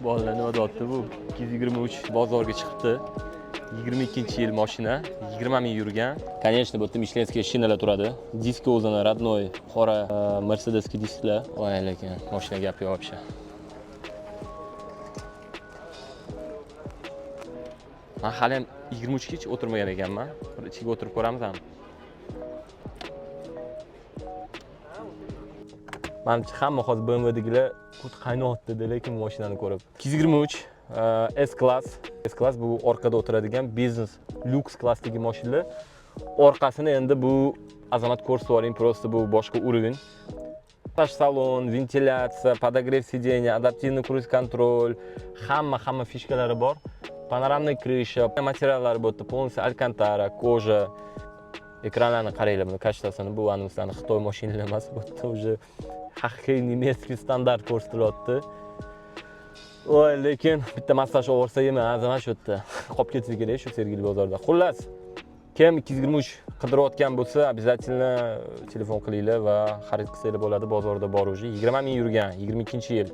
bolalar nima deyapti bu. 223 bozorga chiqibdi. 22 yil mashina 20 ming yurgan. Конечно bu yerda mishlenskiy shinalar turadi. Diski o'zini родной qora e, mercedeskiy disklar. Voy lekin mashina gapi yo'q вообще man hali ham 23 gacha o'tirmagan ekanman. Bir ichiga o'tirib ko'ramiz ham manimcha hamma hozir bmwdagilar qut qaynayapti lekin mashinani ko'rib 223 s klass s klass bu orqada o'tiradigan biznes lyuks klassdagi mashinalar orqasini endi bu azamat ko'rsatib просто bu boshqa уровень Tash salon, ventilyatsiya, podogrev сиденья, адаптивный kruiz kontrol, hamma hamma fishkalari bor. Panoramniy krysha, materiallari bu yerda полностью alcantara, koja. Ekranlarni qaranglar, buni kashtasini bu animslarni Xitoy mashinalari emas, bu yerda уже haqiqiy немецкий standart ko'rsatilyapti. Voy, lekin bitta massaj olsa yema, azamat shu yerda. Qolib ketsa kerak shu Sergeli bozorda. Xullas, kim 223 qidirayotgan bo'lsa, обязательно telefon qilinglar va xarid qilsanglar bo'ladi. Bozorda bor уже. 20 ming yurgan, 22 yil.